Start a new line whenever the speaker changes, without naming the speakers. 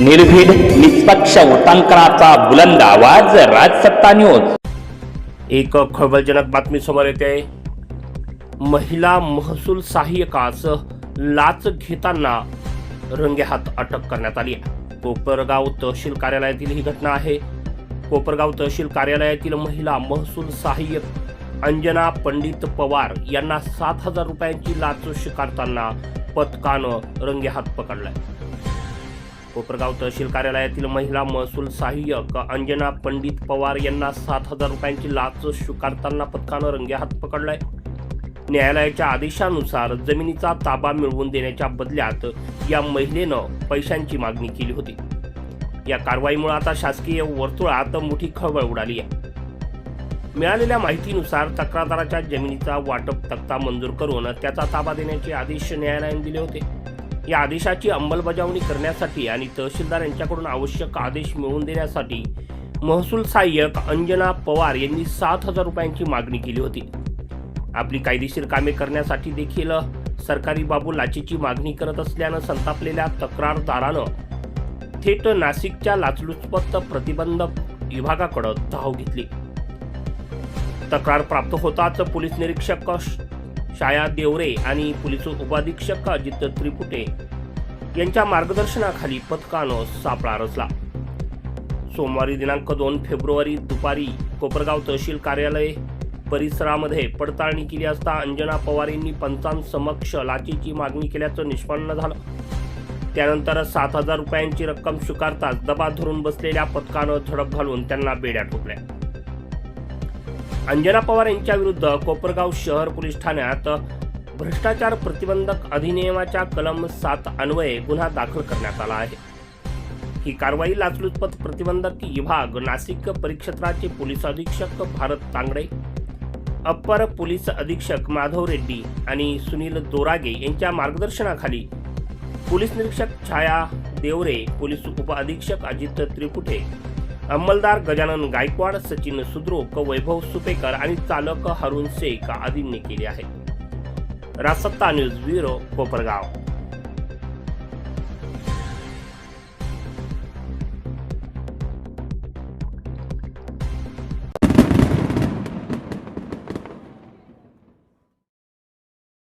निर्भीड निष्पक्ष वृत्तांकनाचा बुलंद आवाज राजसत्ता न्यूज
एक खळबळजनक बातमी समोर येते. महिला महसूल सहाय्यकास लाच घेताना रंगेहात अटक करण्यात आली आहे. कोपरगाव तहसील कार्यालयातील ही घटना आहे. कोपरगाव तहसील कार्यालयातील महिला महसूल सहाय्यक अंजना पंडित पवार यांना सात हजार रुपयांची लाच स्वीकारताना पथकानं रंगेहात पकडलाय. कोपरगाव तहसील कार्यालयातील महिला महसूल सहाय्यक अंजना पंडित पवार यांना सात हजार रुपयांची लाच स्वीकारताना पथकानं रंगेहात पकडलाय. न्यायालयाच्या आदेशानुसार जमिनीचा ताबा मिळवून देण्याच्या बदल्यात या महिलेनं पैशांची मागणी केली होती. या कारवाईमुळे आता शासकीय वर्तुळात मोठी खळबळ उडाली आहे. मिळालेल्या माहितीनुसार तक्रारदाराच्या जमिनीचा वाटप तक्ता मंजूर करून त्याचा ताबा देण्याचे आदेश न्यायालयाने दिले होते. या आदेशाची अंमलबजावणी करण्यासाठी आणि तहसीलदार यांच्याकडून आवश्यक आदेश मिळवून देण्यासाठी महसूल सहाय्यक अंजना पवार यांनी सात हजार रुपयांची मागणी केली होती. आपली कायदेशीर कामे करण्यासाठी देखील सरकारी बाबू लाचेची मागणी करत असल्यानं संतापलेल्या तक्रारदारानं थेट नाशिकच्या लाचलुचपत प्रतिबंध विभागाकडे धाव घेतली. तक्रार प्राप्त होताच पोलीस निरीक्षक शाया छाया देवरे आणि पोलीस उपाधीक्षक अजित त्रिपुटे यांच्या मार्गदर्शनाखाली पथकानं सापळा रचला. सोमवारी दिनांक दोन फेब्रुवारी दुपारी कोपरगाव तहसील कार्यालय परिसरामध्ये पडताळणी केली असता अंजना पवार यांनी पंचांसमक्ष लाचीची मागणी केल्याचं निष्पन्न झालं. त्यानंतर सात हजार रुपयांची रक्कम स्वीकारताच दबा धरून बसलेल्या पथकानं झडप घालून त्यांना बेड्या ठोकल्या अंजना पवार यांच्या विरुद्ध कोपरगाव शहर पोलीस ठाण्यात भ्रष्टाचार प्रतिबंधक अधिनियमाच्या कलम सात अन्वये गुन्हा दाखल करण्यात आला आहे. ही कारवाई लाचलुचपत प्रतिबंधक विभाग नाशिक परिक्षेत्राचे पोलीस अधीक्षक भारत तांगडे अप्पर पोलीस अधीक्षक माधव रेड्डी आणि सुनील दोरागे यांच्या मार्गदर्शनाखाली पोलीस निरीक्षक छाया देवरे पोलीस उप अधीक्षक अजित त्रिपुठे अंमलदार गजानन गायकवाड सचिन सुद्रोक वैभव सुपेकर आणि चालक हरुण शेख आदींनी केले आहे. रासत्ता न्यूज ब्युरो कोपरगाव.